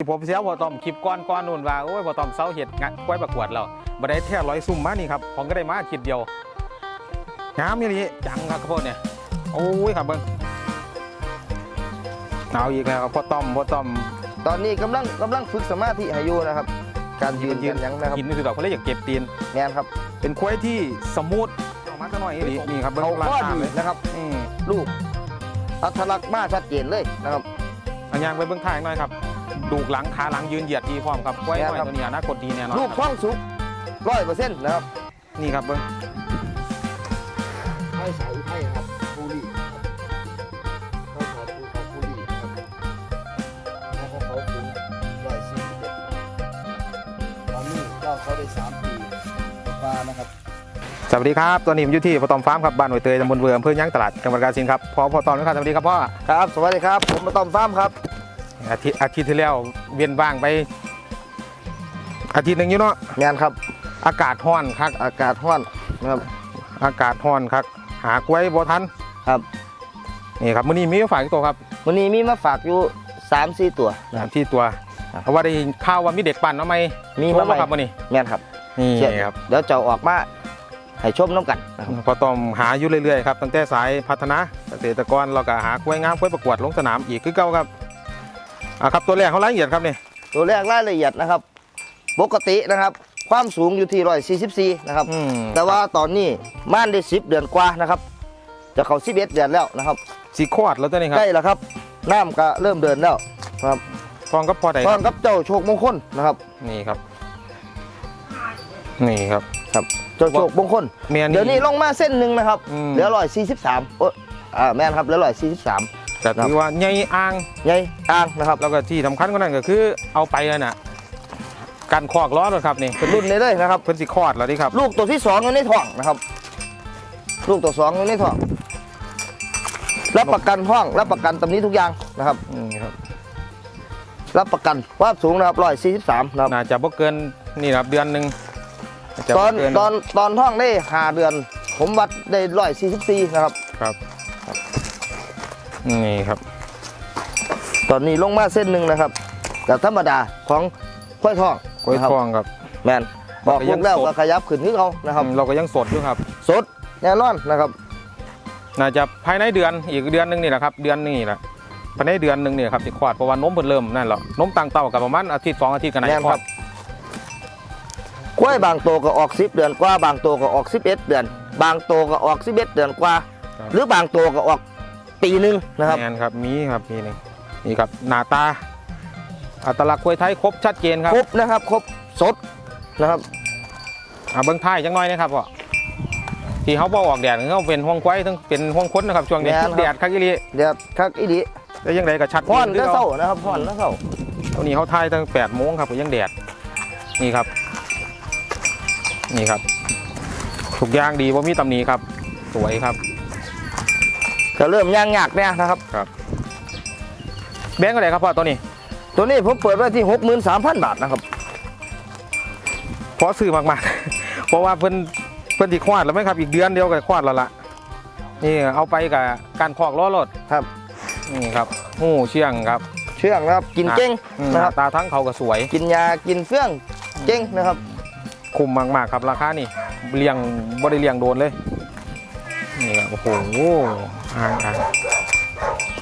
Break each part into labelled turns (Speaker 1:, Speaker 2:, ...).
Speaker 1: ผมเสียพอตอมคลิปก้อนก้อนนู่นว่าโอ้ยพอตอมเสาเห็ดงานกล้วยประกวดแล้วบัได้แท้ร้อยซุ่มมานี่ครับผมก็ได้มาคลิปเดียวงามอย่างนี้จังครับข้าวโพดเนี่ยโอ้ยครับเบิ้งเอาอีกแล้วครับพอตอมพอตอม
Speaker 2: ตอนนี้กำลังกำลังฝึกสมาธิให้อยู่นะครับ การยืน
Speaker 1: ยื
Speaker 2: ยื
Speaker 1: น
Speaker 2: นยังนะครับ
Speaker 1: กินนี่คือดอกเขาเลยอยากเก็บตีน
Speaker 2: แม่นครับ
Speaker 1: เป็นกล้วยที่สมูทออกมาจะหน่อยนี่นี่ครับเบิ้ง
Speaker 2: เขา
Speaker 1: รา
Speaker 2: ข้อ
Speaker 1: คา
Speaker 2: ดี
Speaker 1: เลย
Speaker 2: นะครับ
Speaker 1: อืม
Speaker 2: ลูกอัตลักษณ์มาชัดเจนเลยนะครับ
Speaker 1: อันยางไปเบิ้งท้ายหน่อยครับ ดูกหลังขาหลังยืนเหยียดดีพร้อมครับกล้วยน้อย
Speaker 2: ครับ
Speaker 1: ตัวนี้อนาคตดีแน่นอน
Speaker 2: ลูก
Speaker 1: ครับ
Speaker 2: ท้องสุกร้อยเปอร์เซ็นต์นะครับ
Speaker 1: นี่ครับเบิ้ง
Speaker 2: ไทยสายอุทัยครับภูรีครับไทยสายภูเขาภูรีครับน้องของเขาถึงร้อยสี่สิบเอ็ดตอนนี้ก็เขาได้สามปีกว่านะครับ
Speaker 1: สวัสดีครับตอนนี้ผมอยู่ที่พอตอมฟาร์มครับ บ้านหอยเตยตำบลเบืออำเภอย่างตลาดจังหวัดกาฬสินธุ์ครับพอพอตอมนะครับสวัสดีครับพ่อ
Speaker 2: ครับ สวัสดีครับ ผมมาต้อมฟาร์มครับ
Speaker 1: อาทิตย์อาทิตย์ที่แล้วเวียนว่างไป อาทิตย์หนึ่งอยู่เนาะ
Speaker 2: งานครับ
Speaker 1: อากาศร้อนครับ
Speaker 2: อากาศร้อนนะครับ
Speaker 1: อากาศร้อนครับหากล้วยบ่ทัน
Speaker 2: ครับ
Speaker 1: นี่ครับมื้อนี้มีฝากอีกตัวครับ
Speaker 2: วันนี้มีมาฝากอยู่สามสี่ตัวนะค
Speaker 1: สา
Speaker 2: รั
Speaker 1: ม
Speaker 2: บ
Speaker 1: ที่ตัว
Speaker 2: ครับ
Speaker 1: เพราะว่าได้ยินข่าวว่ามีเด็กปั่นมาไหม
Speaker 2: มี
Speaker 1: โทร
Speaker 2: มาใหม่
Speaker 1: ครับมื้อนี้
Speaker 2: งานครับ
Speaker 1: นี่
Speaker 2: เชื่อ
Speaker 1: ครับ
Speaker 2: เดี๋ยวจะเอาออกมาให้ชมน้ำกันนะครับ
Speaker 1: พอตอมหาอยู่เรื่อยๆครับตั้งแต่สายพัฒนาเกษตรกรเราก็หากล้วยงามกล้วยประกวดลงสนามอีกคือเก่าครับ อะครับตัวแรกเขาละเอียดครับนี่
Speaker 2: ตัวแรกรายละเอียดนะครับ ปกตินะครับ ความสูงอยู่ที่ร้อยสี่สิบสี่นะครับ
Speaker 1: อืม
Speaker 2: แต่ว่าตอนนี้ม่านได้สิบเดือนกว่านะครับ จะเข้าสิบเอ็ดเดือนแล้วนะครับ
Speaker 1: สีคอดแล้วตัวนี้ครับ
Speaker 2: ใกล้แล้วครับน้ำก็เริ่มเดินแล้วนะครับ
Speaker 1: ทองก็พอได้
Speaker 2: ตอนกับเจ้าโชคมงคลนะครับ
Speaker 1: นี่ครับ นี่ครับ
Speaker 2: ครับเจ้าโชคมงคล
Speaker 1: เมีย
Speaker 2: เดี๋ยวนี้ลงมาเส้นหนึ่งนะครับ
Speaker 1: อืม
Speaker 2: เหลือร้อยสี่สิบสามโอ้อ่าแม่นครับเหลือร้อยสี่สิบสาม
Speaker 1: แต่ถือว่าใหญ่อ่าง
Speaker 2: ใหญ่อ่างนะครับ
Speaker 1: แล้วก็ที่สำคัญก็นั่นก็คือเอาไปนั่นน่ะการคอกล้อรถครับนี่
Speaker 2: เป็นรุ่นนี้เลยนะครับ
Speaker 1: เพิ่นสิคลอดแล้วดิครับ
Speaker 2: ลูกตัวที่สองอยู่ในท้องนะครับ ลูกตัวสองอยู่ในท้องรับประกันห้องรับประกันตำนี้ทุกอย่างนะครับ
Speaker 1: นี่ครับ
Speaker 2: รับประกันความสูงนะครับร้อยสี่สิบสามนะครับ
Speaker 1: น่าจะบ่เกินนี่นะครับเดือนหนึงาจะ
Speaker 2: ต
Speaker 1: บ่
Speaker 2: อน
Speaker 1: เกิ
Speaker 2: ตอนตอนท้องได้ห้าเดือน ผมวัดได้ร้อยสี่สิบสี่นะครับ
Speaker 1: ครับ นี่ครับ
Speaker 2: ตอนนี้ลงมาเส้นหนึ่งนะครับแต่ธรรมดาของควายทอง
Speaker 1: กล้วย
Speaker 2: นะครับ
Speaker 1: ทองครับ
Speaker 2: แมนบอก
Speaker 1: มันก็
Speaker 2: พ
Speaker 1: ยั
Speaker 2: ว
Speaker 1: ง
Speaker 2: กแล้ว
Speaker 1: สด
Speaker 2: ก็ขยับขึ้นที่เขานะครับ
Speaker 1: เราก็ยังสดอยู่ครับ
Speaker 2: สดแน่นอนนะครับ
Speaker 1: น่าจะภายในเดือนอีกเดือนหนึงนี่แหละครับ เดือนหนึงนี่แหละภายในเดือนหนึงนี่ครับสิคลอดเพราะว่านมเพิ่นเริ่มนั่นแล้วนมต่างเต่ากับประมาณอาทิตย์สองอาทิตย์กันไหน
Speaker 2: แม่น
Speaker 1: คล
Speaker 2: ค
Speaker 1: อ
Speaker 2: รั
Speaker 1: ด
Speaker 2: บกล้วยบางโตวก็ออกสิบเดือนกว่า บางโตวก็ออกสิบเอ็ดเดือน บางโตวก็ออกสิบเอ็ดเดือนกว่า หรือบางโตวก็ออก ปีหนึ่งนะครับ
Speaker 1: แมนครับมีครับมีนี่นี่ครับหน้าตา อัตลักษณ์กล้วยไทยครบชัดเจนครับ
Speaker 2: ครบนะครับครบสดนะครับ
Speaker 1: อ่าเบิ้งท้ายจังน้อยนะครับพ่อที่เขาบอกออกแดดเขาเป็นห่วงควายทั้งเป็นห่วงค้นนะครับช่วงนี้
Speaker 2: แม่นครับ
Speaker 1: แดดคักอีหลี
Speaker 2: เดี๋ยวคักอีดี
Speaker 1: แล้วยังไงก็ชัด
Speaker 2: พ่อน
Speaker 1: คื
Speaker 2: ก็
Speaker 1: เก่า
Speaker 2: เศร้านะครับพ่อนก็เศร้า
Speaker 1: ตัวนี้เขาถ่ายตั้งแปดโมงครับก็ยังแดดนี่ครับ นี่ครับทุกอย่างดีว่ามีตำหนิครับ สวยครับ
Speaker 2: ก็เริ่มย่างยากเนี่ยนะครับ
Speaker 1: แบงก์ก็ได้ครับพ่อตัวนี้
Speaker 2: ตัวนี้ผมเปิดไว้ที่หกหมื่นสามพันบาทนะครับ
Speaker 1: เพราะซื้อมากๆ เพราะว่าเพิ่นเพิ่นที่ควาดแล้วไหมครับ อีกเดือนเดียวก็ควาดแล้วล่ะนี่เอาไปกับการคอกล้อรถ
Speaker 2: ครับ
Speaker 1: นี่ครับหูเชียงครับ
Speaker 2: เชื่องนะครับ กินเก่ง
Speaker 1: อืมห
Speaker 2: นะค
Speaker 1: น้า
Speaker 2: รับ
Speaker 1: ตาทั้งเขาก็สวย
Speaker 2: กินยากินเฟื่องเก่งนะครับ
Speaker 1: คุ้มมากๆครับราคานี่เลี้ยงบ่ได้เลี้ยงโดนเลย นี่ครับโอ้โห อ่างอ่าง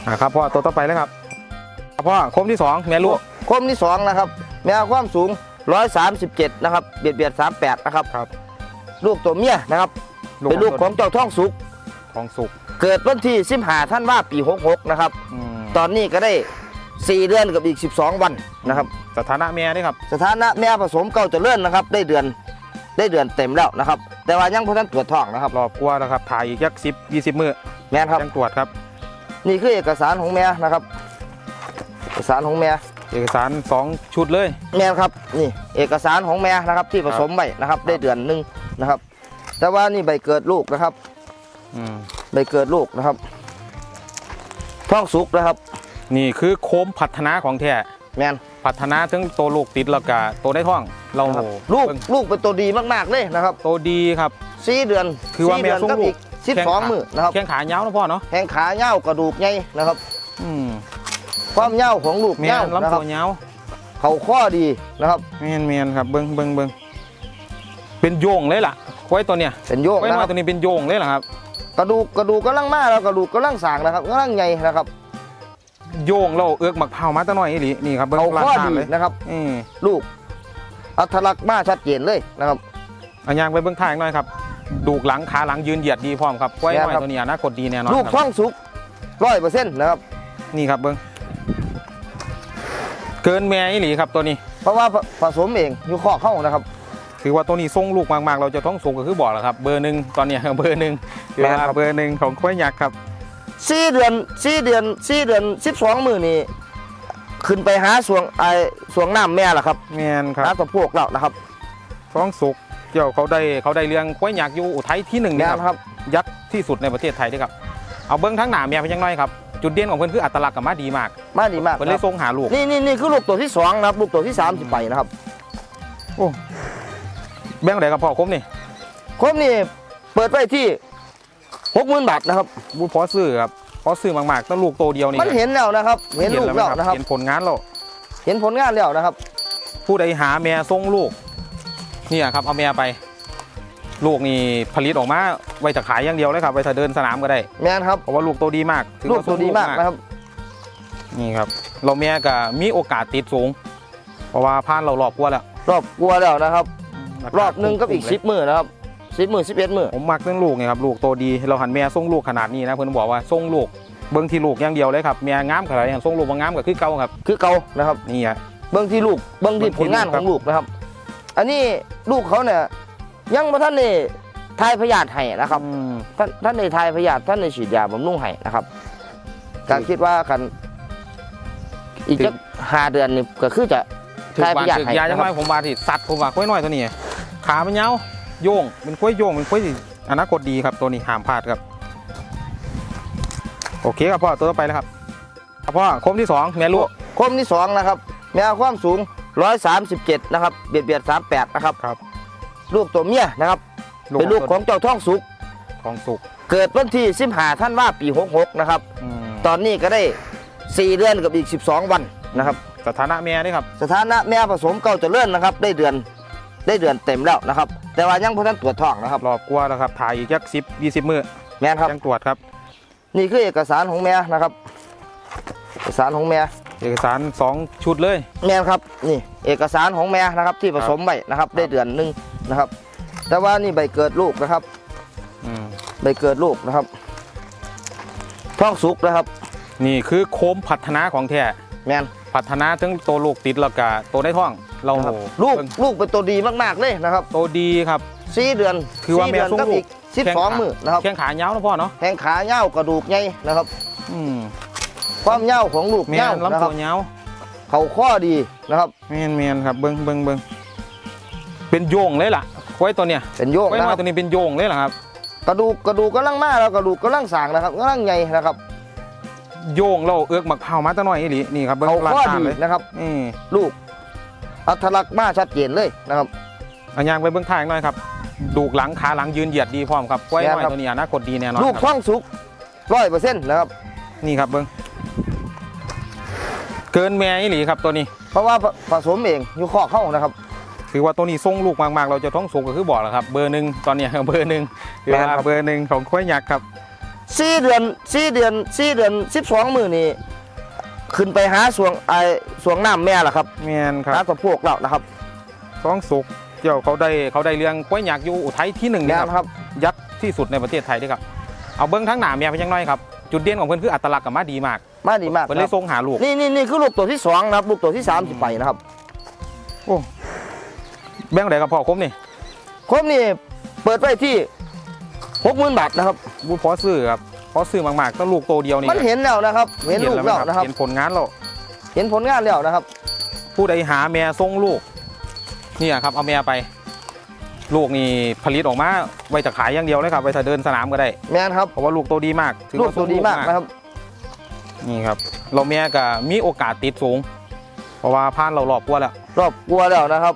Speaker 1: อ่าครับพ่อตัวต่อไปเลยครับครับพ่อคมที่สองแม่ลูก
Speaker 2: คมที่สองนะครับ แมวความสูง 137 นะครับ เบียดเบียด38 นะครับ
Speaker 1: ครับ
Speaker 2: ลูกตัวเมียนะครับ เป็นลูกของเจ้าท่องสุก
Speaker 1: ของสุก
Speaker 2: เกิดวันที่15ท่านว่าปี 66 นะครับ
Speaker 1: อืม
Speaker 2: ตอนนี้ก็ได้ 4 เดือนกับอีก 12 วันนะครับ
Speaker 1: สถานะแม่นี่ครับ
Speaker 2: สถานะแม่ผสมเก่าเจะเลื่อนนะครับ ได้เดือนได้เดือนเต็มแล้วนะครับ แต่ว่ายังพอท่านตรวจท้องนะครับ
Speaker 1: รอบกลัวแล้วครับ ถ่ายอีกยักสิบยี่สิบมือ
Speaker 2: แม่นครับ
Speaker 1: ยังตรวจครับ
Speaker 2: นี่คือเอกสารของแม่นะครับ เอกสารของแม่
Speaker 1: เอกสารสองชุดเลย
Speaker 2: แม่นครับ นี่เอกสารของแม่นะครับ ที่ผสมไว้นะครับ ได้เดือนหนึ่งนะครับ แต่ว่านี่ใบเกิดลูกนะครับ
Speaker 1: อืม
Speaker 2: ใบเกิดลูกนะครับท้องสุกนะครับ
Speaker 1: นี่คือโค้มพัฒนาของแท้
Speaker 2: แมน
Speaker 1: พัฒนาถึงตัวลูกติดแล้วก็ตัวได้ท้อง เรา
Speaker 2: นะครับลูก
Speaker 1: เบิ่ง
Speaker 2: ลูกเป็นตัวดีมากๆเลยนะครับ
Speaker 1: ตัวดีครับ
Speaker 2: สี่เดือน
Speaker 1: คือว่า
Speaker 2: สี่เดืน
Speaker 1: แม่ส่ง
Speaker 2: กับ
Speaker 1: ลูก
Speaker 2: อีก สิบสองมือนะครับ
Speaker 1: แข้งขาเย้าวนะพ่อเนาะ
Speaker 2: แข้งขาเน่าวกระดูกใหญ่นะครับ
Speaker 1: อืม
Speaker 2: ความเน่าวของลูก
Speaker 1: แม่
Speaker 2: เน่าว
Speaker 1: ลำ
Speaker 2: นะค
Speaker 1: ตั
Speaker 2: รับ
Speaker 1: วเย้าว
Speaker 2: เขาข้อดีนะครับ
Speaker 1: แมนแมนครับเบิ้งเบิ้งเบิ้งเป็นโยงเลยล่ะควายตัวเนี้ย
Speaker 2: เป็นโยก
Speaker 1: ควาย
Speaker 2: นะ
Speaker 1: น้
Speaker 2: ค
Speaker 1: อ
Speaker 2: รั
Speaker 1: ย
Speaker 2: บ
Speaker 1: ตัวนี้เป็นโยงเลยเหรอครับ
Speaker 2: กระดูกกระดูกกำลังมาแล้วกระดูกกำลังสร้างนะครับกำลังใหญ่นะครับ
Speaker 1: โยงเราเอือกหมักเผามาแตะน้อยอีหลีนี่ครับเบิ้ง
Speaker 2: เขา
Speaker 1: ลาน
Speaker 2: ข้อ
Speaker 1: ตา
Speaker 2: ดี
Speaker 1: เลย
Speaker 2: นะครับ
Speaker 1: อืม
Speaker 2: ลูกอัตลักษณ์มาชัดเจนเลยนะครับ
Speaker 1: อันยางไปเบิ้งทางหน่อยครับ ดูกหลังขาหลังยืนเหยียดดีพร้อมครับควายน้อย
Speaker 2: แม่นครับ
Speaker 1: ตัวนี้อนาคตดีแน่นอน
Speaker 2: ลูก
Speaker 1: ครับ
Speaker 2: ท้องสุกร้อยเปอร์เซ็นต์นะครับ
Speaker 1: นี่ครับเบิ้งเกินแม่อีหลีครับตัวนี้
Speaker 2: เพราะว่าผผสมเองอยู่ข้อเข้านะครับ
Speaker 1: คือว่าตัวนี้ทรงลูกมากๆ เราจะต้องสูงก็คือบอกแหละครับ เบอร์หนึ่งตอนเนี้ยเบอร์หนึ่งคือ
Speaker 2: แม่น
Speaker 1: ว่า
Speaker 2: ครับ
Speaker 1: เบอร์หนึ่งของควายยักษ์ครับ
Speaker 2: สี่เดือนสี่เดือนสี่เดือนสิบสองมือนี่ขึ้นไปหาสวงไอสวงน้ำแม่ล่ะครับ
Speaker 1: แมนครั
Speaker 2: หา
Speaker 1: บ
Speaker 2: สะโพกเรานะครับ
Speaker 1: ท้องสุก เกี่ยวเขาได้เขาได้เลี้ยงควายยักษ์อยู่อุทัยที่หนึ่ง
Speaker 2: แม่
Speaker 1: เนะครับ
Speaker 2: นครับ
Speaker 1: ยักษ์ที่สุดในประเทศไทยด้วยครับ เอาเบิ้งทั้งหนาเมียเป็นยังน้อยครับ จุดเด่นของเพื่อนคืออัตลักษณ์กับมาดีมาก
Speaker 2: มาดีมาก
Speaker 1: เพื่อน
Speaker 2: ค
Speaker 1: เล
Speaker 2: รั
Speaker 1: ย
Speaker 2: บ
Speaker 1: ทรงหาลูก
Speaker 2: นี่นี่นี่คือลูกตัวที่สองนะครับ ลูกตัวที่สามสิไปนะครับ
Speaker 1: แบ่งไหนกับพ่อคมนี่
Speaker 2: ครบนี่เปิดไว้ที่หกหมื่นบาทนะครับ
Speaker 1: บูพอซื้อครับพอซื้อมากๆต้องลูกโตเดียวนี่
Speaker 2: มันเห็นแล้วนะครับ เห็นลูก
Speaker 1: ไหม
Speaker 2: แล้วนะครับ
Speaker 1: เห็นผลงานแล้ว
Speaker 2: เห็นผลงานแล้วนะครับ
Speaker 1: ผู้ใดหาแม่ทรงลูกเนี่ยครับเอาแม่ไป ลูกนี่ผลิตออกมาไว้จะขายอย่างเดียวเลยครับไว้ถ้าเดินสนามก็ได้
Speaker 2: แม่นครับ
Speaker 1: เพราะว่าลูกโตดีมากถือ
Speaker 2: ลูก
Speaker 1: ว่า
Speaker 2: ตัวดีมากนะครับ
Speaker 1: นี่ครับ เราแม่ก็มีโอกาสติดสูง เพราะว่าผ่านเรารอบกว่าแล้ว
Speaker 2: รอบกลัวแล้วนะครับ รอบหนึ่งกับอีกสิบมือนะครับสิบมือสิบเอ็ดมือ
Speaker 1: ผมมักเรื่องลูกไงครับลูกโตดีเราหันแม่ส่งลูกขนาดนี้นะเพื่อนบอกว่าส่งลูกเบิ้งที่ลูกอย่างเดียวเลยครับแม่งามขนาดอย่างส่งลูกบางงามก็คือเก่าครับ
Speaker 2: คือเก่านะครับ
Speaker 1: นี่ฮะ
Speaker 2: เบื้องที่ลูกเบื้องที่
Speaker 1: เบิ่งที่
Speaker 2: ผลงาน
Speaker 1: ลูก
Speaker 2: ข
Speaker 1: ครั
Speaker 2: อบงลูกนะครับ อันนี้ลูกเขาเนี่ยยังมาท่านนี่ทายพยาธิให้นะครับ
Speaker 1: อืม
Speaker 2: ท่านท่านในทายพยาธิท่านในฉีดยาบำรุงให้นะครับการคิดว่ากันอีกจะห้าเดือนนี่ก็คือจะ
Speaker 1: ถือ
Speaker 2: ทายพ
Speaker 1: บาน
Speaker 2: ยาธิ
Speaker 1: ถือ
Speaker 2: ให้
Speaker 1: ยาจั
Speaker 2: นะ
Speaker 1: ง
Speaker 2: ค
Speaker 1: ไร
Speaker 2: รับ
Speaker 1: ผมบาที่สัตว์ผมว่าค่อยน้อยตัวนี้ขามันยาวโยงเป็นค่อยโยงเป็นค่อยอนาคตดีครับตัวนี้ห้ามพลาดครับ โอเคครับพ่อตัวต่อไปแล้วครับครับพ่อคมที่สองแม่ลูก
Speaker 2: คมที่สองนะครับแมวความสูง 137นะครับเบียดเบียด38นะครับ
Speaker 1: ครับ
Speaker 2: ลูกตัวเมียนะครับ เป็นลูกของเจ้าท่องสุก
Speaker 1: ของสุก
Speaker 2: เกิดวันที่15ท่านว่าปี66นะครับ
Speaker 1: อืม
Speaker 2: ตอนนี้ก็ได้4เดือนกับอีก12วันนะครับ
Speaker 1: สถานะแม่นี่ครับ
Speaker 2: สถานะแม่ผสมเก่าเจะเลื่อนนะครับ ได้เดือนได้เดือนเต็มแล้วนะครับ แต่ว่ายังพอท่านตรวจท้องนะครับ
Speaker 1: รอบกลัวแล้วครับถ่ายอีกยักสิบยี่สิบมือ
Speaker 2: แม่นครับ
Speaker 1: ยังตรวจครับ
Speaker 2: นี่คือเอกสารของแม่นะครับ เอกสารของแม่
Speaker 1: เอกสารสองชุดเลย
Speaker 2: แม่นครับนี่เอกสารของแม่นะครับที่ผสมไว้นะครับ ได้เดือนหนึ่งนะครับ แต่ว่านี่ใบเกิดลูกนะครับ
Speaker 1: อืม
Speaker 2: ใบเกิดลูกนะครับท้องสุกนะครับ
Speaker 1: นี่คือโคมพัฒนาของแท้
Speaker 2: แม่น
Speaker 1: พัฒนาถึงตัวลูกติดแล้วก็ตัวได้ท้อง เรา
Speaker 2: นะครับลูก
Speaker 1: เบิ่ง
Speaker 2: ลูกเป็นตัวดีมากๆเลยนะครับ
Speaker 1: ตัวดีครับ
Speaker 2: สี่เดือน
Speaker 1: คือว่า
Speaker 2: สี่เดือน
Speaker 1: แม่ส่ง
Speaker 2: กับ
Speaker 1: ลูก
Speaker 2: อีกสิบสองมือนะครับ
Speaker 1: แข้งขาเงาวนะพ่อเนาะ
Speaker 2: แข้งขาเง่าวกระดูกใหญ่นะครับ
Speaker 1: อืม
Speaker 2: ความเง่าวของลูก
Speaker 1: แม่
Speaker 2: เง่าวนนะ
Speaker 1: ลำ
Speaker 2: ครั
Speaker 1: ตั
Speaker 2: บ
Speaker 1: วเงาว
Speaker 2: เขาข้อดีนะครับ
Speaker 1: แม่นแม่นครับเบิ้งเบิ้งเบิ้งเป็นโยงเลยล่ะควายตัวเนี้ย
Speaker 2: เป็นโยก
Speaker 1: ควาย
Speaker 2: นะ
Speaker 1: น้
Speaker 2: ค
Speaker 1: อย
Speaker 2: รับ
Speaker 1: ตัวนี้เป็นโยงเลยเหรอครับ
Speaker 2: กระดูกกระดูกกำลังมาแล้วกระดูกกำลังสร้างนะครับกำลังใหญ่นะครับ
Speaker 1: โยงเราเอือกหมักเผามาแตะน้อยอีหลีนี่ครับเบิ้ง
Speaker 2: เขา
Speaker 1: ลาน
Speaker 2: ข้อ
Speaker 1: ตา
Speaker 2: ดี
Speaker 1: เลย
Speaker 2: นะครับ
Speaker 1: อืม
Speaker 2: ลูก อัตลักษณ์มาชัดเจนเลยนะครับ
Speaker 1: อันยางไปเบิ้งทางหน่อยครับดูกหลังขาหลังยืนเหยียดดีพร้อมครับควายน้อย
Speaker 2: แม่นครับ
Speaker 1: ตัวนี้อนาคตดีแน่นอน
Speaker 2: ลูก
Speaker 1: ครับ
Speaker 2: ท้องสุกร้อยเปอร์เซ็นต์นะครับ
Speaker 1: นี่ครับเบิ้ง เกินแม่อีหลีครับตัวนี้
Speaker 2: เพราะว่าผผสมเองอยู่ข้อเข้านะครับ
Speaker 1: คือว่าตัวนี้ส่งลูกมากๆ เราจะท้องสูงก็คือบอกแหล้วครับ เบอร์หนึ่งตอนเนี้ยเบอร์หนึ่งคือ
Speaker 2: แม่น
Speaker 1: ว่า
Speaker 2: ครับ
Speaker 1: เบอร์หนึ่งของควายยักษ์ครับ
Speaker 2: สี่เดือนสี่เดือนสี่เดือนสิบสองมือนี่ขึ้นไปหาสวงไอสวงน้ำแม่ล่ะครับ
Speaker 1: แม่นค
Speaker 2: หา
Speaker 1: รับ
Speaker 2: สะโพกเรานะครับ
Speaker 1: ท้องสุกเกี่ยวเขาได้เขาได้เลี้ยงควายยักษ์อยู่อุทัยที่หนึ่ง
Speaker 2: แม่
Speaker 1: นะ
Speaker 2: น
Speaker 1: ค
Speaker 2: ครับรับ
Speaker 1: ยักษ์ที่สุดในประเทศไทยด้วยครับ เอาเบิ้งทั้งหนาเมียเป็นยังน้อยครับ จุดเด่นของเพื่อนคืออัตลักษณ์กับมาดีมาก
Speaker 2: มาดีมาก
Speaker 1: เพื่อน
Speaker 2: ค
Speaker 1: เล
Speaker 2: รั
Speaker 1: ย
Speaker 2: บ
Speaker 1: ส่งหาลูก
Speaker 2: นี่นี่นี่คือลูกตัวที่สองนะครับลูกตัวที่สามสิไปนะครับ
Speaker 1: แบ่งไหนกับพ่อคมนี่
Speaker 2: ครบนี่เปิดไว้ที่หกหมื่นบาทนะครับ
Speaker 1: บูพอซื้อครับพอซื้อมากๆต้องลูกโตเดียวนี่
Speaker 2: มันเห็นแล้วนะครับ เห็นลูก
Speaker 1: ไหม
Speaker 2: แล้วนะครับ
Speaker 1: เห็นผลงานแล้ว
Speaker 2: เห็นผลงานแล้วนะครับ
Speaker 1: ผู้ใดหาแม่ส่งลูกเนี่ยครับเอาแม่ไป ลูกนี่ผลิตออกมาไว้จะขายอย่างเดียวเลยครับไว้ถ้าเดินสนามก็ได้
Speaker 2: แม่นครับ
Speaker 1: เพราะว่าลูกโตดีมากถือ
Speaker 2: ลูก
Speaker 1: ว่า
Speaker 2: ตัวดีมากนะครับ
Speaker 1: นี่ครับ เราแม่ก็มีโอกาสติดสูง เพราะว่าผ่านเรารอบกว่าแล้ว
Speaker 2: รอบกลัวแล้วนะครับ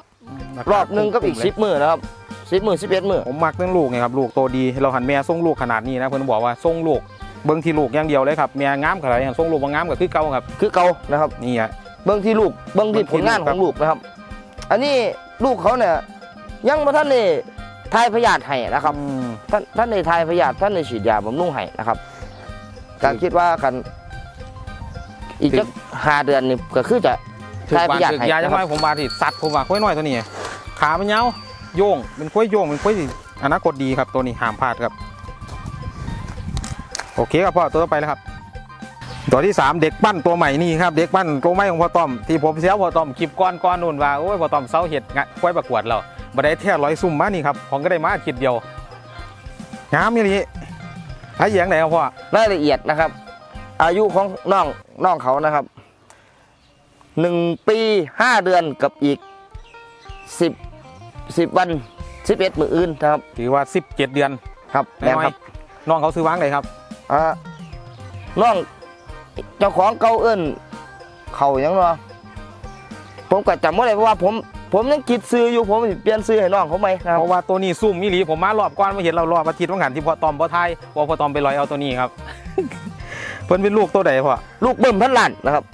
Speaker 2: รอบหนึ่งกับอีกสิบมือนะครับสิบมือสิบเอ็ดมือ
Speaker 1: ผมมักเรื่องลูกไงครับลูกโตดีเราหันแม่ส่งลูกขนาดนี้นะเพื่อนบอกว่าส่งลูกเบิ้งที่ลูกอย่างเดียวเลยครับแม่งามขนาดอย่างส่งลูกบางงามก็คือเก่าครับ
Speaker 2: คือเก่านะครับ
Speaker 1: นี่ฮะ
Speaker 2: เบื้องที่ลูกเบื้องที่ผลงานของลูกนะครับ อันนี้ลูกเขาเนี่ย ยังมาท่านนี่ทายพยาธิให้นะครับ
Speaker 1: อืม
Speaker 2: ท่านท่านในทายพยาธิท่านในฉีดยาบำรุงให้นะครับการคิดว่ากันอีก
Speaker 1: ถึ
Speaker 2: จะ
Speaker 1: ง
Speaker 2: ห้าเดือนนี่ก็คือจะ
Speaker 1: ถึก
Speaker 2: ทาย
Speaker 1: บา
Speaker 2: พ
Speaker 1: ด
Speaker 2: ยาธิ
Speaker 1: ถึก
Speaker 2: ให้
Speaker 1: ยาจัง
Speaker 2: นะ
Speaker 1: ไร
Speaker 2: ครับ
Speaker 1: ผมบาดที่สัตว์ผมว่าค่อยน้อยตัวนี้ ขามันยาวโยงเป็นค่อยโยงเป็นค่อยอนาคตดีครับตัวนี้ห้ามพลาดครับ โอเคครับพ่อตัวต่อไปแล้วครับ ตัวที่สามเด็กปั้นตัวใหม่นี่ครับเด็กปั้นตัวใหม่ของพ่อต้อมที่ผมเสียพ่อต้อมคลิปก้อนก้อนนู่นว่าโอ้ยพ่อต้อมเสาเห็ดงะค่อยประกวดเรา บัได้แท้ร้อยซุ่มมานี่ครับผมก็ได้มาอาทิตย์เดียวงามอย่างนี้ไอ้เหยียงไหนครับพ่อ
Speaker 2: รายละเอียดนะครับ อายุของน้องน้องเขานะครับหนึ่งปีห้าเดือนกับอีกสิบสิบวันสิบเอ็ดมืออื่นนะครับ
Speaker 1: ถือว่า17เดือน
Speaker 2: ครับแม่น
Speaker 1: น้อย
Speaker 2: ครับ
Speaker 1: ๆน้องเขาซื้อวางเลยครับ
Speaker 2: อ่าน้องเจ้าของเก่าเอิ้นเขาหยังเนาะผมก็จำไม่ได้เพราะว่าผม ผมยังคิดซื้ออยู่ผมสิเปลี่ยนซื้อให้น้องเขาไหมนะครับ
Speaker 1: เพราะว่าตัวนี้ซุ่มมิลีผมมารอบก่อนมาเห็นเรารอบอาทิตย์ว่างหันที่พอตอมพอไทยว่าพอตอมไปลอยเอาตัวนี้ครับ เพิ่นเป็นลูกตัวใดพ่อ
Speaker 2: ลูกเบิ่มพันล้านนะครับ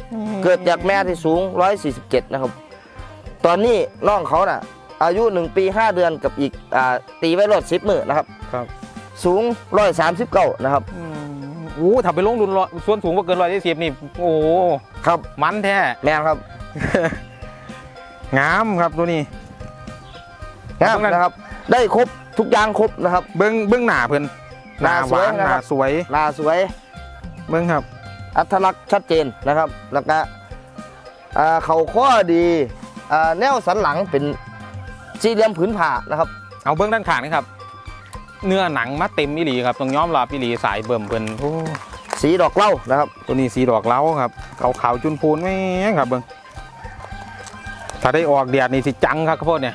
Speaker 2: เกิดจากแม่ที่สูง 147 นะครับ ตอนนี้น้องเขาน่ะ อายุ 1 ปี 5 เดือนกับอีกอ่าตีไว้รถ10มือนะครับ
Speaker 1: ครับ
Speaker 2: สูง 139 นะครับ
Speaker 1: อืมโอ้ถ้าไปลงดุนร้อยส่วนสูงกว่าเกินร้อยสิบนี่ โอ้โห
Speaker 2: ครับ
Speaker 1: มันแท้
Speaker 2: แม่นครับ
Speaker 1: งามครับตัวนี้
Speaker 2: งามนะครับ ได้ครบทุกอย่างครบนะครับ
Speaker 1: เบิ้งเบิ้งหน้าเพิ่นหน้าหวาน
Speaker 2: หน้าสวยนะครับ
Speaker 1: หน้าสวย
Speaker 2: หน้าสวย
Speaker 1: เบิ้งครับ
Speaker 2: อัตลักษณ์ชัดเจนนะครับ แล้วก็อ่าเข่าข้อดีอ่าแนวสันหลังเป็นสี่เหลี่ยมผืนผ่านะครับ
Speaker 1: เอาเบิ้งด้านข้างนี่ครับ เนื้อหนังมาเต็มอีหลีครับต้องย้อมรอบอีหลีสายเบิ่มเพิ่นโอ้
Speaker 2: สีดอกเหล้านะครับ
Speaker 1: ตัวนี้สีดอกเล้าครับขาวขาวๆจุนพูนแม่งครับเบิ้ง ถ้าได้ออกแดดนี่สิจังครับข้าวโพดเนี่ย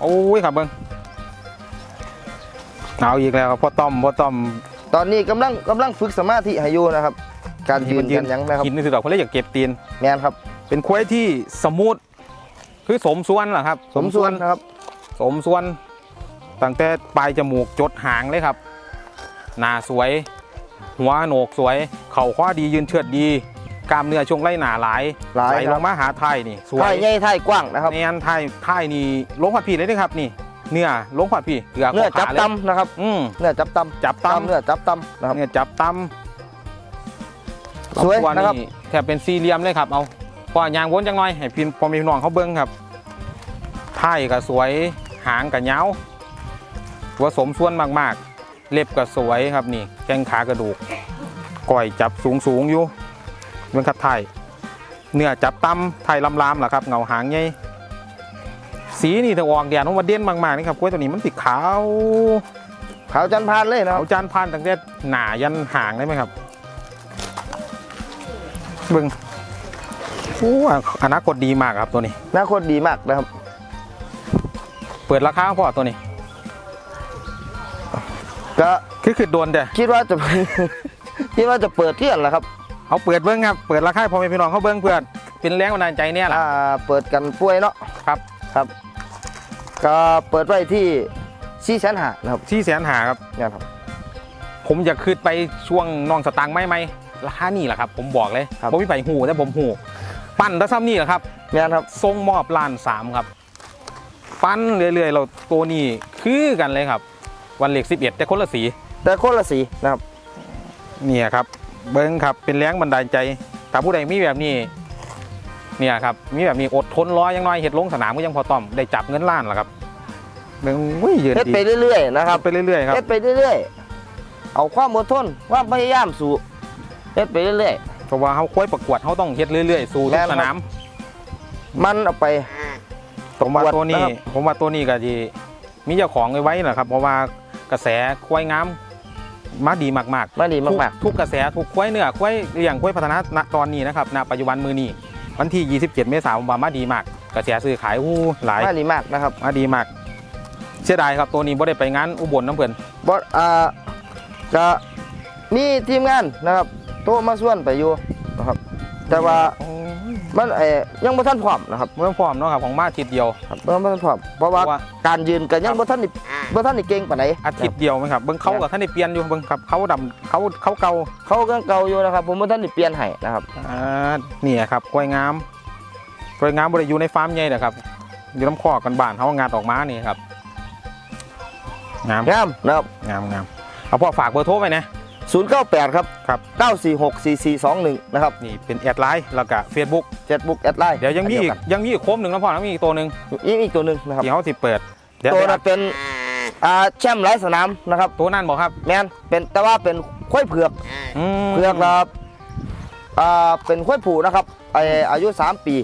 Speaker 1: โอ้ยครับเบิ้งเอาอีกแล้วครับพ่อต้อมพ่อต้อม
Speaker 2: ตอนนี้กำลังกำลังฝึกสมาธิให้อยู่นะครับ การยืนกันหยังนะครับ
Speaker 1: กินนี่คือดอกคนเลยอยากเก็บตีน
Speaker 2: แม่นครับ
Speaker 1: เป็นควายที่สมูทคือสมส่วนเหรอครับ
Speaker 2: สมส่วนนะครับ
Speaker 1: สมส่วนตั้งแต่ปลายจมูกจดหางเลยครับ หน้าสวย หัวโหนกสวย เข่าข้อดียืนเชือดดี กล้ามเนื้อช่วงไล่หนาหลาย
Speaker 2: หลาย
Speaker 1: ไหล
Speaker 2: ค
Speaker 1: ล
Speaker 2: รับ
Speaker 1: งมาหาไทยนี่สว
Speaker 2: ไท
Speaker 1: ย
Speaker 2: ยใหญ่ไทยกว้างนะครับ
Speaker 1: ในอันไทยไทยนี่ลงผัดผีเลยนะครับนี่เนื้อลงผัดผีเกลือ
Speaker 2: เนื้อจับ
Speaker 1: ขาเลย
Speaker 2: ตำนะครับ
Speaker 1: อืม
Speaker 2: เนื้อจับตำ
Speaker 1: จับตำ
Speaker 2: เนื้อจับตำนะครับ
Speaker 1: เนื้อจับตำ
Speaker 2: สวย
Speaker 1: ลำตั
Speaker 2: นะครับ
Speaker 1: แถบเป็นสี่เหลี่ยมเลยครับเอาพอยางวนจังหน่อยให้พี่พอมีพี่น้องเขาเบิ้งครับไทยก็สวยหางก็ยาวหัวสมส่วนมากๆ เล็บก็สวยครับนี่แข้งขากระดูกก่อยจับสูงสูงๆอยู่ เบื้องครับไทยเนื้อจับตำไทยลำลามๆล่ะครับเงาหางใหญ่สีนี่ถ้าออกแดดมันมาเด่นมากๆนี่ครับกล้วยตัวนี้มันติขาว
Speaker 2: ขาวจันทร์พานเลยนะครับ
Speaker 1: เอาจานพานตั้งแต่หนายันหางได้ไหมครับเบึงโอ้อนาคตดีมากครับตัวนี้
Speaker 2: หน้าโคตรดีมากนะครับ
Speaker 1: เปิดราคาพอตัวนี้
Speaker 2: ก็
Speaker 1: คือคือโดนแต่
Speaker 2: คิดว่าจะคิดว่าจะเปิดเที่ยงแหละครับ
Speaker 1: เอาเปิดเบิ้งครับ เปิดราคาให้พ่อแม่พี่น้องเขาเบิ้งเพื่อนเป็นแรงบันดาลใจเนี่ยแหละ
Speaker 2: อ่าเปิดกันป่วยเนาะ
Speaker 1: ครับ
Speaker 2: ครับ ก็เปิดไว้ที่สี่แสนหานะครับ
Speaker 1: ที่แสนหาครับ
Speaker 2: เนี่ยครับ
Speaker 1: ผมอยากคืดไปช่วงน้องสตางค์ไหมไหมราคานี่แหละครับ ผมบอกเลย
Speaker 2: ครับ
Speaker 1: ผมมีไปหูแต่ผมหูปั้นแตะซ้ำนี่แหละครับ
Speaker 2: เนี่ยครับ
Speaker 1: ทรงมอบล้านสามครับ ปั้นเรื่อยๆ เราตัวนี้คือกันเลยครับ วันเหล็ก11แต่คนละสี
Speaker 2: แต่คนละสีนะครับ
Speaker 1: เนี่ยครับ เบิ้งครับเป็นแรงบันดาลใจถ้าผู้ใดมีแบบนี้เนี่ยครับมีแบบนี้อดทนรอยังน้อยเห็ดลงสนามก็ยังพอต้อมได้จับเงินล้านแล้วครับเบิ้งวิ่งยืน
Speaker 2: เฮ็ด
Speaker 1: ดี
Speaker 2: ไปเรื่อยๆนะครับ
Speaker 1: ไปเรื่อยๆครับ
Speaker 2: เฮ็ดไปเรื่อยๆเอาความอดทนความพยายามสู่เฮ็ดไปเรื่อย
Speaker 1: เพราะว่าเขาค่อยประกวดเขาต้องเฮ็ดเรื่อยๆ สู่ทุ
Speaker 2: แม่
Speaker 1: ก
Speaker 2: นครับ
Speaker 1: สนาม
Speaker 2: ๆมันเอาไป
Speaker 1: ผมว่า
Speaker 2: ประกวด
Speaker 1: ตัวนี้
Speaker 2: นะครับ
Speaker 1: ผมว่าตัวนี้ก็ดีมีเจ้าของไว้ไว้นะครับ เพราะว่ากระแสควายงาม มาดีมากๆ
Speaker 2: มาดี
Speaker 1: ทุก
Speaker 2: มาก
Speaker 1: ทุกกระแสทุกควายเนื้อควายเลี้ยงควายพัฒนาณตอนนี้นะครับณปัจจุบันมือนี้วันที่ 27 เมษายนว่ามาดีมาก กระแสซื้อขายอู้หลาย
Speaker 2: ๆมาดีมากนะครับ
Speaker 1: มาดีมาก เสียดายครับตัวนี้บ่ได้ไปงานอุบลน้ำเพิ่น
Speaker 2: บอสอ่าก็มีทีมงานนะครับโตมาส่วนไปอยู่นะครับ แต่ว่ามันเอ่อยังบ่ทันพร้อมนะครับ
Speaker 1: เมื่อพร้อมเนาะครับของมาอาทิตย์เดียว
Speaker 2: ครับยังบ่ทันพร้อมเพราะ
Speaker 1: เพ
Speaker 2: ว่า
Speaker 1: ราะว่า
Speaker 2: การยืนก็ยังบ่ทันได้บ่ทันได้เก่งปานใด
Speaker 1: อาทิตย์เดียวไหมครับเบิ่งเขากับท่านได้เปลี่ยนอยู่เบิ่งครับเขาดำเขาเขาเก่า
Speaker 2: เขาก็เก่าอยู่นะครับ ผมบ่ทันได้เปลี่ยนให้นะครับ
Speaker 1: อ่าเนี่ยครับกล้วยงามสวยงามบริอยู่ในฟาร์มใหญ่นะครับ อยู่น้ำคอกกันบ้านเขางานออกมานี่ครับงาม
Speaker 2: งามนะครับ
Speaker 1: งามงามเอาพ่อฝากเบอร์โทรไปนะ
Speaker 2: 098 ครับ
Speaker 1: ครับ
Speaker 2: 946 4421 นะครับ
Speaker 1: นี่เป็นแอดไลน์แล้วก็เฟซบุ๊ก
Speaker 2: เจ็ดบุ๊กแอดไลน์
Speaker 1: เดี๋ยวยังมีอีกยังมีอีกโคมหนึ่งนะพ่อแล้วมีอีกตัวหนึ่ง
Speaker 2: อีกอีกตัวหนึ่งนะครับ
Speaker 1: ที่เขาสิเปิดเดี๋ยว
Speaker 2: ตัว
Speaker 1: เดี๋ยว
Speaker 2: นั้นเป็นอ่าแชมป์หลายสนามนะครับ
Speaker 1: ตัวนั่นบอกครับ
Speaker 2: แมนเป็นแต่ว่าเป็นข้อยเผือก
Speaker 1: อืม
Speaker 2: เผือกนะครับอ่าเป็นข้อยผูนะครับไออายุ 3 ปี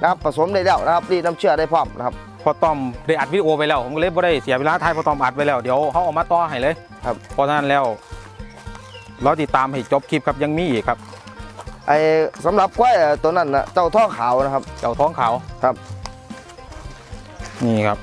Speaker 2: นะครับผสมได้แล้วนะครับรีดน้ำเชื่อได้พร้อมนะครับ
Speaker 1: พอต้อมได้อัดวิดีโอไปแล้วผมก็เลยไม่ได้เสียเวลาถ่ายพอต้อมอัดไปแล้วเดี๋ยวเขาเออกมาต่อให้เลย
Speaker 2: ครับ
Speaker 1: เพราะฉะนั้นแล้วเราติดตามให้จบคลิปครับยังมีอีกครับ
Speaker 2: ไอสำหรับข้อยตัวนั้นนะเจ้าท่อขาวนะครับ
Speaker 1: เจ้าท้องขาว
Speaker 2: ครับ
Speaker 1: นี่ครับ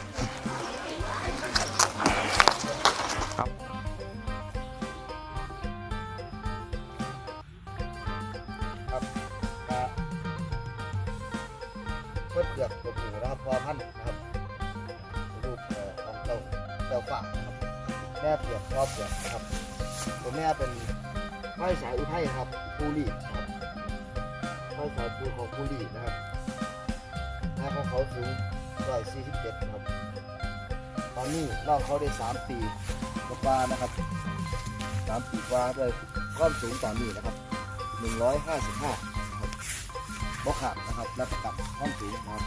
Speaker 2: บกขาดนะครับรับประกันความสูงนะครับ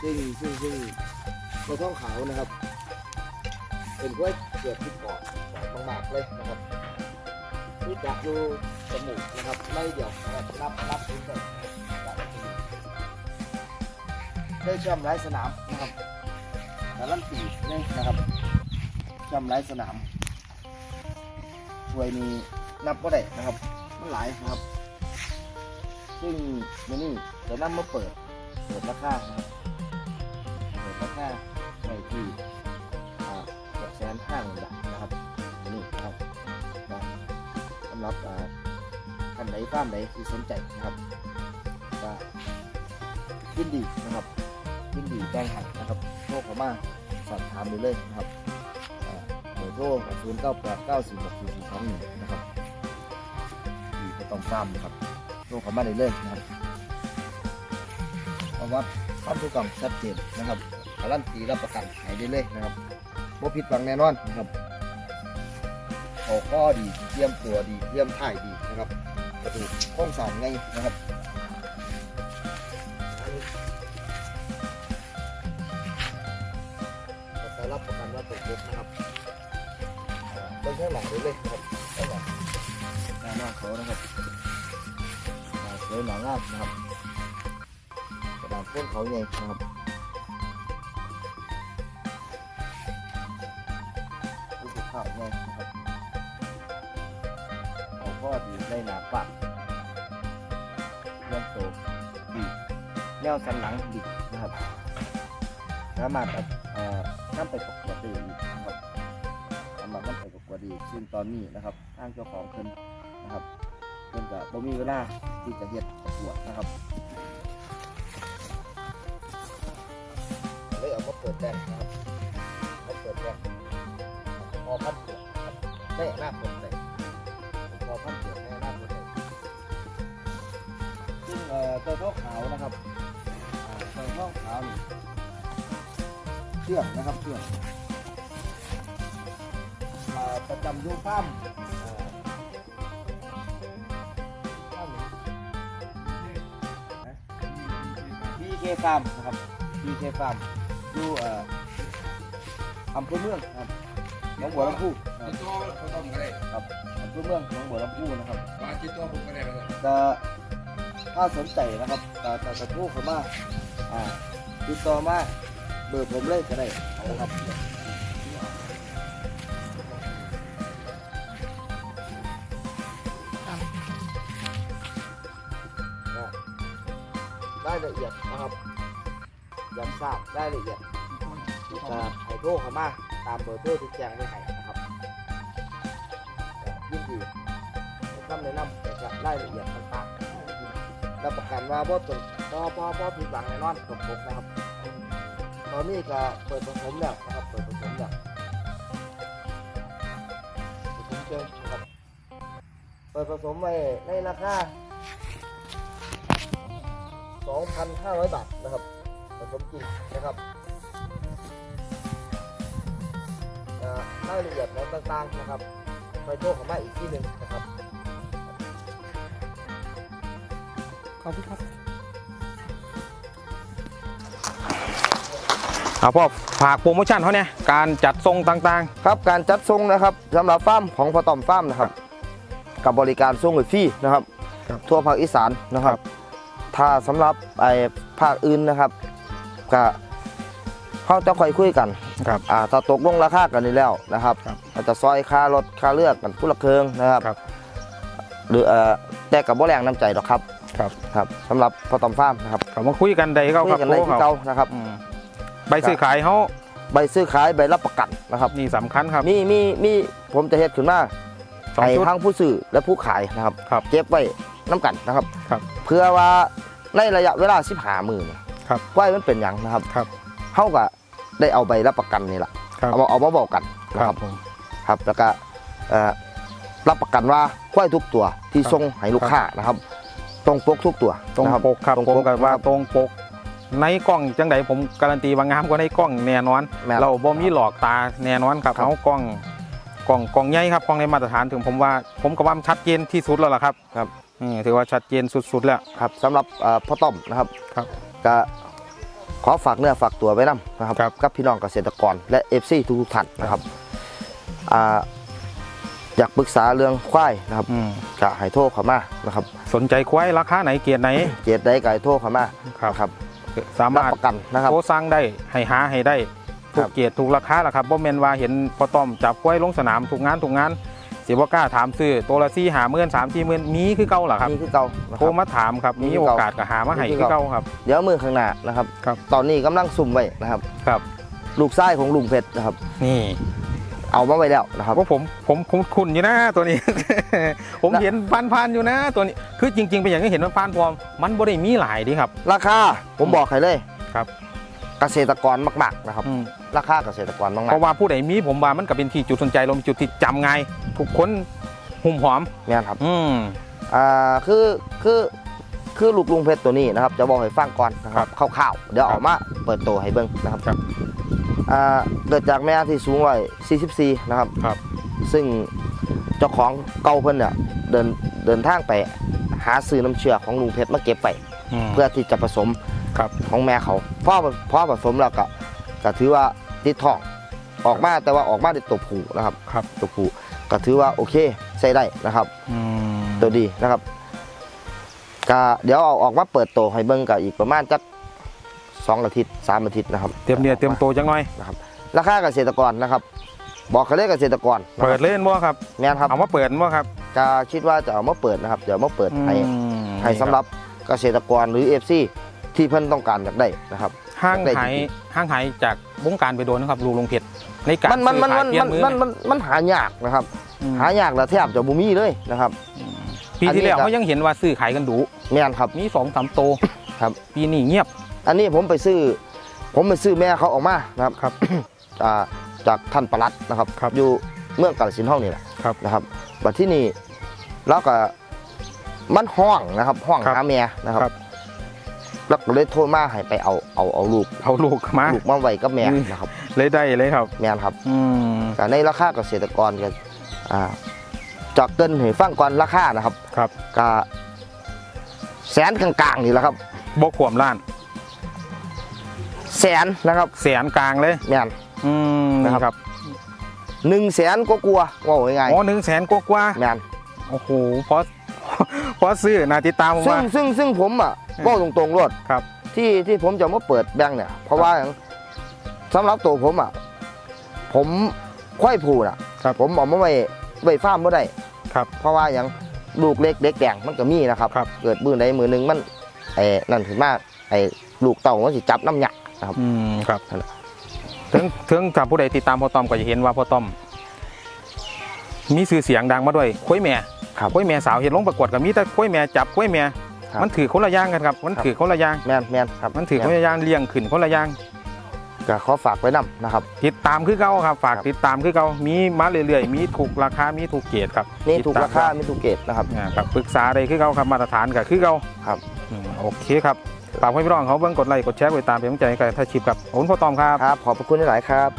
Speaker 2: ซึ่งซึ่งซึ่งตัวท้องขาวนะครับ เป็นกล้วยเกือบที่ปอดปอดมากๆเลยนะครับนี่จับดูจมูกนะครับไล่เดี่ยวนะครับนับนับถึงเลยนะครับบได้ชมป์หลายสนามนะครับการันตีเลยนะครับจำหลายสนามถ้วยนี้นับก็ได้นะครับมันหลายนะครับ ซึ่งเดี๋ยวนี้จะนำมาเปิดเปิดราคาครับเปิดราคาไว้ที่หกแสนห้าหมื่นบาทนะครับอันนี่ครับนะสำหรับท่านใดฟ้าร์มใดที่สนใจนะครับก็ยินดีนะครับยินดีแจ้งให้นะครับโทรเข้ามาสอบถามดูเลยนะครับเบอร์โทรศูนย์เก้าแปดเก้าสี่หกสี่สี่สองหนึ่งนะครับที่ก็ต้องตามนะครับ โทรเข้ามาได้เลยนะครับเพราะว่าความถูกต้องชัดเจนนะครับการันตีรับประกันหายได้เลยนะครับบ่ผิดหวังแน่นอนนะครับเอาข้อดีเตรียมตัวดีเตรียมถ่ายดีนะครับกระดูกโครงสางไงนะครับ นะครับกระดานต้นเขาใหญ่นะครับรู้สึกภาพใหญ่นะครับเขาก็ดีได้หนาปากเรื่องโตดีแนวสันหลังดีนะครับสามารถเอ่อนำไปประกวดได้อีกนะครับสามารถนำไปประกวดได้อีซึ่งตอนนี้นะครับทางเจ้าของเพิ่นนะครับ พิ่นก็บ่มีเวลาที่จะเฮ็ดประกวดนะครับเลยเอามาเปิดแบงนะครับมาเปิดแบงพอพันเกิดครับได้อนาคตเลยพอพันเกิดในอนาคตเลยซึ่งเอ่อตัวท้อขาวนะครับตัวท้องขาวนี่เชื่องนะครับเชื่องประจำอยูฟ้าม BK Farm นะครับ BK Farm อยู่เอ่ออำเภอเมืองครับหนองบัวลำพูครับ
Speaker 3: จิตตัวเขาต้องก็ได้
Speaker 2: ครับอำเภอเมืองหนองบัวลำพูนะครับ
Speaker 3: มาจิตตัวผมก็ได้มาแล้ว
Speaker 2: จะถ้าสนใจนะครับจะจะจะโทรเข้ามาอ่าติดต่อมาเบอร์ผมเลยก็ได้นะครับ ทราบรายละเอียดจะให้โทรเข้ามาตามเบอร์โทรที่แจ้งไว้ให้นะครับยินดีคำแนะนำเกี่ยวกับรายละเอียดต่างๆรับประกันว่าบ่ตนบ่บ่บ่ผิดหวังแน่นอนตกปกนะครับ ตอนนี้ก็เปิดผสมแล้วนะครับ เปิดผสมแล้วผสมเจงนะครับเปิดผสมไว้ในราคา2,500 บาทนะครับ สมจริงนะครับอ่ารายละเอียดและต่างๆนะครับไปโทรเข้ามาอีกที่หนึ่งนะครับ
Speaker 1: ขอบคุณครับเอาพ่อฝากโปรโมชั่นเขาเนี่ยการจัดทรงต่าง
Speaker 2: ครับการจัดส่งนะครับสำหรับฟาร์มของพอต่อมฟาร์มนะครับ กับบริการส่งฟรีนะครับ
Speaker 1: ครับ
Speaker 2: ทั่วภาคอีสานนะครับ ถ้าสำหรับไอ้ภาคอื่นนะครับ ก็เขาจะค่อยคุยกัน
Speaker 1: ๆครับ
Speaker 2: อ่าถ้าตกลงราคากันนี่แล้วนะครับ
Speaker 1: ครับ
Speaker 2: อาจจะซอยค่ารถค่าเลือกกันผู้ละเคิงนะครับ
Speaker 1: ครับ
Speaker 2: หรือเอ่อแต่กับบ่แรงน้ำใจหรอกครับ
Speaker 1: ครับ
Speaker 2: ครับสำหรับพอต่อมฟาร์มนะครับ
Speaker 1: เขามาคุยกันได้เขา
Speaker 2: คุ
Speaker 1: ครับ
Speaker 2: ยกันใน
Speaker 1: โทร
Speaker 2: ที่
Speaker 1: เขา
Speaker 2: เก่านะครับ
Speaker 1: อืมใบซื้อขายเขา
Speaker 2: ใบซื้อขายใบรับประกันนะครับ
Speaker 1: นี่สำคัญครับ
Speaker 2: มีมีมีผมจะเฮ็ดขึ้นมา
Speaker 1: สอง
Speaker 2: ให้
Speaker 1: ชุด
Speaker 2: ทั้งผู้ซื้อและผู้ขายนะครับ
Speaker 1: ครับ
Speaker 2: เก็บไว้น้ำกันนะครับ
Speaker 1: ครับ
Speaker 2: เพื่อว่าในระยะเวลา 15 มื้อเนี่ย
Speaker 1: ครับ
Speaker 2: ว่ามันเป็นหยังนะครับ
Speaker 1: ครับ
Speaker 2: เฮาก็ได้เอาใบรับประกันนี่แหละ
Speaker 1: ครับ
Speaker 2: เอามาเอามาบอกกันนะ
Speaker 1: ค
Speaker 2: ค
Speaker 1: รั
Speaker 2: รั
Speaker 1: บบผม
Speaker 2: ครับแล้วก็เอ่อรับประกันว่าควายทุกตัวที่
Speaker 1: ครับ
Speaker 2: ส่งให้ลูกค้านะครับ ตรงปกทุกตัว
Speaker 1: ตรง
Speaker 2: นะครับ
Speaker 1: ปกครับ
Speaker 2: ตรง
Speaker 1: ผม
Speaker 2: ปก
Speaker 1: กับว่า
Speaker 2: นะครับ
Speaker 1: ตรงปก ในกล้องจังใดผมการันตีว่างามกว่าในกล้องแน่นอน
Speaker 2: แม่น
Speaker 1: เราบ่มีหลอกตาแน่นอนครับ
Speaker 2: ครับ
Speaker 1: เอากล้องกล้องกล้องใหญ่ครับกล้องในมาตรฐานถึงผมว่า ผมก็ว่ามันชัดเจนที่สุดแล้วล่ะครับ
Speaker 2: ครับ
Speaker 1: อืมถือว่าชัดเจนสุดๆแล้ว
Speaker 2: ครับสำหรับเอ่อพ่อต้อมนะครับ
Speaker 1: ครับ
Speaker 2: ก็ขอฝากเนื้อฝากตัวไว้นํนะครับ
Speaker 1: ครับ
Speaker 2: กับพี่น้องเกษตรกรและ FC ทุกๆท่านนะครับอ่าอยากปรึกษาเรื่องควายนะครับ
Speaker 1: อืม
Speaker 2: ก็ให้โทรเข้ามานะครับ
Speaker 1: สนใจควายราคาไหนเกียรติไหน
Speaker 2: เกียรติใดก็ให้โทรเข้ามา
Speaker 1: ครับ
Speaker 2: นะครับ
Speaker 1: สา
Speaker 2: รั
Speaker 1: มา
Speaker 2: บ
Speaker 1: รถ
Speaker 2: ประกันนะครับ
Speaker 1: โทรสั่งได้ให้หาให้ได้ทุ
Speaker 2: ครั
Speaker 1: ก
Speaker 2: บ
Speaker 1: เกียรติทุกราคาล่ะครับบ่แม่นว่าเห็นพอต้อมจับควายลงสนามทุกงานทุกงาน สิบ่กล้าถามซื้อตัวละ4 5 0 0 0 0 3 4 0 0 0มีคือเก่าล่ะครับ
Speaker 2: นี่คือเก่านะค
Speaker 1: โทร
Speaker 2: รับ
Speaker 1: มาถามครับ
Speaker 2: มี
Speaker 1: มี
Speaker 2: คือ
Speaker 1: โอ
Speaker 2: เก่า
Speaker 1: กาสก็หามาให้
Speaker 2: มีคื
Speaker 1: คือ
Speaker 2: อ
Speaker 1: เก่า
Speaker 2: เก่า
Speaker 1: ครับ
Speaker 2: เดี๋ยวมือข้างหน้านะครับ
Speaker 1: ครับ
Speaker 2: ตอนนี้กำลังซุ่มไว้นะครับ
Speaker 1: ครับ
Speaker 2: ลูกไส้ของลุงเพชรนะครับ
Speaker 1: นี่
Speaker 2: เอามาไว้แล้วนะครับ
Speaker 1: ว่าผมผมผมคุณอยู่นะตัวนี้ ผม
Speaker 2: แล้ว
Speaker 1: เห็นพันพันๆอยู่นะตัวนี้คือจริงๆเป็นอย่างที่เห็นมันพันพอมมันบ่ได้มีหลายดีครับ
Speaker 2: ราคาผมบอกให้เลย
Speaker 1: ครับ
Speaker 2: เกษตรกรมากๆนะครับ
Speaker 1: อืม
Speaker 2: ราคาเกษตรกรมา
Speaker 1: เพ
Speaker 2: ก
Speaker 1: ราะว่าผู้ใดมีผมว่ามันก็เป็นที่จุดสนใจเรามีจุดที่จำง่ายทุกคนหุ่มหอม
Speaker 2: ๆเนี่ยครับ
Speaker 1: อืม
Speaker 2: อ่าคือคือคือลูกลุงเพชรตัวนี้นะครับ จะบอกให้ฟังก่อนนะครับคร่าวๆเดี๋ยว
Speaker 1: ครั
Speaker 2: เอา
Speaker 1: บ
Speaker 2: มาเปิดตัวให้เบิ้งนะครับ
Speaker 1: ครับ
Speaker 2: อ่าเกิดจากแม่ที่สูงไว้44นะครับ
Speaker 1: ครับ
Speaker 2: ซึ่งเจ้าของเก่าเพิ่นเนี่ยเดินเดินทางไปหาซื้อน้ำเชื่อของลุงเพชรมาเก็บไป
Speaker 1: ม
Speaker 2: เพื่อที่จะผสม
Speaker 1: ครับ
Speaker 2: ของแม่เขาพ่อพ่อผสมแล้วก็ก็ถือว่าติดท้องออกมาแต่ว่าออกมาในตัวผู้นะครับ
Speaker 1: ครับ
Speaker 2: ตัวผู้ก็ถือว่าโอเคใช้ได้นะครับ
Speaker 1: อืม
Speaker 2: ตัวดีนะครับก็เดี๋ยวเอาออกมาเปิดตัวให้เบิ่งกับอีกประมาณจักสองอาทิตย์สามอาทิตย์นะครับ
Speaker 1: เตรียมเนี่ยเตรียมตัวจังหน่อย
Speaker 2: ราคาเกษตรกรนะครับ บอกเขาเลยเกษตรกรนะครับ
Speaker 1: เปิดเล่นบ่ครับ
Speaker 2: แม่นครับ
Speaker 1: เอามาเปิดบ่ครับ
Speaker 2: จะคิดว่าจะเอามาเปิดนะครับเดี๋ยวเอามาเปิดให้
Speaker 1: อืม
Speaker 2: ให้สำหรับเกษตรกรหรือ FC ที่เพิ่นต้องการอยากได้นะครับ
Speaker 1: ห้าง
Speaker 2: ได้
Speaker 1: หาย
Speaker 2: จริง
Speaker 1: ห้างหายจากวงการไปโดนนะครับลูกลงเพชรในการ
Speaker 2: มันมันมัน
Speaker 1: ซื้อ
Speaker 2: มัน
Speaker 1: ขายเปลี่ย
Speaker 2: มัน
Speaker 1: มือ
Speaker 2: มันมันมันหายากนะครับ
Speaker 1: อืม
Speaker 2: หายากแล้วแทบจะบ่มีเลยนะครับ
Speaker 1: ปีที่แล้ว
Speaker 2: อันนี้ก็
Speaker 1: เขายังเห็นว่าซื้อขายกันดุ
Speaker 2: แม่นครับ
Speaker 1: มีสองสามโต
Speaker 2: ครับ
Speaker 1: ปีนี้เงียบ
Speaker 2: อันนี้ผมไปซื้อ ผมไปซื้อแม่เขาออกมานะครับ
Speaker 1: ครับ
Speaker 2: อ่าจากท่านประหลัดนะครับ
Speaker 1: ครับ
Speaker 2: อยู่เมืองกาฬสินธุ์เฮานี่แหละ
Speaker 1: ครับ
Speaker 2: นะครับบัดที่นี่แล้วก็มันห้องนะครับห้อง
Speaker 1: ครับ
Speaker 2: หาแม่นะครับ
Speaker 1: ครับ
Speaker 2: แล้วก็เลยโทรมาให้ไปเอาเอาเอาลูก
Speaker 1: เอาลูกมา
Speaker 2: ลูกมาไว้กับแม่
Speaker 1: อืม
Speaker 2: นะครับ
Speaker 1: เลยได้เลยครับ
Speaker 2: แม่นครับ
Speaker 1: อืม
Speaker 2: แต่ในราคาเกษตรกรก็อ่าจากเกินให้ฟังก่อนราคานะครับ
Speaker 1: ครับ
Speaker 2: ก็แสนกลางๆนี่แหละครับ
Speaker 1: บกขวมล้าน
Speaker 2: แสนนะครับ
Speaker 1: แสนกลางเลย
Speaker 2: แม่น
Speaker 1: อืม
Speaker 2: นะ
Speaker 1: นี่
Speaker 2: ครับ
Speaker 1: ครับ
Speaker 2: หนึ่งแสนก็กลัวๆว่าง่าย
Speaker 1: อ๋อหนึ่งแสนกว่า
Speaker 2: ๆแม่น
Speaker 1: ๆโอ้โหพอพอซื้อนาติดตามผม
Speaker 2: ซึ่ง
Speaker 1: ว่า
Speaker 2: ซึ่งซึ่งผมอะ
Speaker 1: อืม
Speaker 2: บอกตรงๆรถ
Speaker 1: ครับ
Speaker 2: ที่ที่ผมจะมาเปิดแบงค์เนี่ย เพราะว่าอย่างสำหรับตัวผมอะ ผมควายผูน่ะ
Speaker 1: ครับ
Speaker 2: ผมเอามาไว้ไว้ฟาร์มไม่ได้
Speaker 1: ครับ
Speaker 2: เพราะว่าอย่างลูกเล็กเด็กแดงมันก็มีนะครับ
Speaker 1: ครับ
Speaker 2: เกิดมือใดมือหนึงมันไอ้นั่นถึงมากไอ้ลูกเต่ามันสิจับน้ำหยักนะครับ
Speaker 1: อืมครับ
Speaker 2: นั่นแหละ
Speaker 1: ถึงถึงถ้าผู้ใดติดตามพ่อต้อมก็จะเห็นว่าพ่อต้อมมีชื่อเสียงดังมาด้วยคุ้ยแม่
Speaker 2: ครับ
Speaker 1: คุ้ยแม่สาวเห็นลงประกวดกับมีแต่คุ้ยแม่จับคุ้ยแม่
Speaker 2: ครับ
Speaker 1: มันถือคนละอย่างกันครับ มัน
Speaker 2: ครับ
Speaker 1: ถือคนละอย่าง
Speaker 2: แมนแมนครับ
Speaker 1: มันถือคน
Speaker 2: และ
Speaker 1: อย่างเลี้ยงขึ้นคนละอย่าง
Speaker 2: ก็ขอฝากไว้นํนะครับ
Speaker 1: ติดตามคือเก่าครับ ฝาก
Speaker 2: ครับ
Speaker 1: ติดตามคือเก่ามีมาเรื่อยๆ มีถูกราคา มีถูกเกรดครับ
Speaker 2: นี่ถูก
Speaker 1: ติดต
Speaker 2: ราคาไม่ถูกเกรดนะครับ
Speaker 1: อ่าครับปรึกษาอะไรคือเก่าครับมาตรฐานก็คือเก่า
Speaker 2: ครับ
Speaker 1: อืมโอเคครับฝากให้พี่น้องเขาเบิ่งกดไลค์กดแชร์กดติดตามเป็นกำลังใจให้กับท่าชิปกับขอบคุณพ่อตอมครับ
Speaker 2: ครับขอบพระคุณหลายๆครับ